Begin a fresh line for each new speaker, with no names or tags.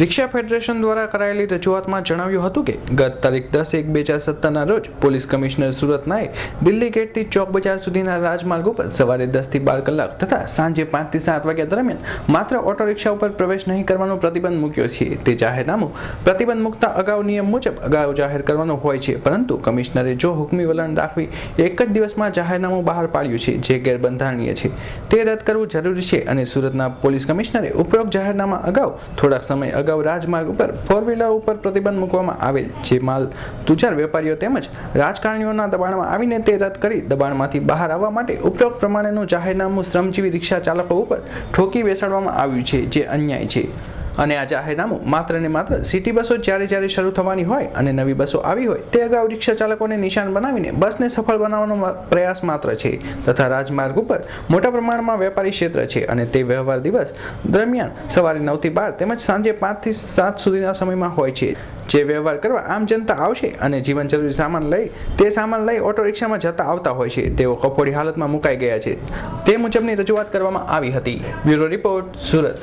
રિક્ષા federation દ્વારા કરાયેલી રજૂઆતમાં જણાવ્યું હતું કે, ગત તારીખ દસ એક બે હજાર સત્તરના રોજ પોલીસ કમિશનર સુરત નાએ દિલ્હી ગેટથી ચોક બજાર સુધીના રાજમાર્ગ ઉપર સવારે દસથી બાર કલાક તથા સાંજે પાંચથી સાત વાગ્યા દરમિયાન માત્ર ઓટો રિક્ષા ઉપર પ્રવેશ નહીં કરવાનો પ્રતિબંધ મૂક્યો છે. તે જાહેરનામું પ્રતિબંધ મૂકતા અગાઉ નિયમ મુજબ અગાઉ જાહેર કરવાનો હોય છે, પરંતુ કમિશનરે જો હુકમી વલણ દાખવી એક જ દિવસમાં જાહેરનામું બહાર પાડ્યું છે, જે ગેરબંધારણીય છે. તે રદ કરવું જરૂરી છે અને સુરતના પોલીસ કમિશનરે ઉપરોક્ત જાહેરનામા અગાઉ થોડાક સમય અગાઉ રાજમાર્ગ ઉપર ફોર વ્હીલર ઉપર પ્રતિબંધ મૂકવામાં આવેલ જે માલ તુજાર વેપારીઓ તેમજ રાજકારણીઓના દબાણમાં આવીને તે રદ કરી દબાણમાંથી બહાર આવવા માટે ઉપરોક્ત પ્રમાણેનું જાહેરનામું શ્રમજીવી રિક્ષા ચાલકો ઉપર ઠોકી બેસાડવામાં આવ્યું છે, જે અન્યાય છે. અને આ જાહેરનામું માત્ર ને માત્ર સિટી બસો જ્યારે જ્યારે શરૂ થવાની હોય અને નવી બસો આવી હોય તે અગાઉ રિક્ષા ચાલકોને નિશાન બનાવીને બસને સફળ બનાવવાનો પ્રયાસ માત્ર છે તથા રાજમાર્ગ ઉપર મોટા પ્રમાણમાં વેપારી ક્ષેત્ર છે અને તે વ્યવહાર દિવસ દરમિયાન સવારે નવથી બાર તેમજ સાંજે પાંચથી સાત સુધીના સમયમાં હોય છે. જે વ્યવહાર કરવા આમ જનતા આવશે અને જીવન જરૂરી સામાન લઈ તે સામાન લઈ ઓટો રિક્ષામાં જતા આવતા હોય છે. તેઓ કફોડી હાલતમાં મુકાઈ ગયા છે. તે મુજબની રજૂઆત કરવામાં આવી હતી. Bureau report, Surat.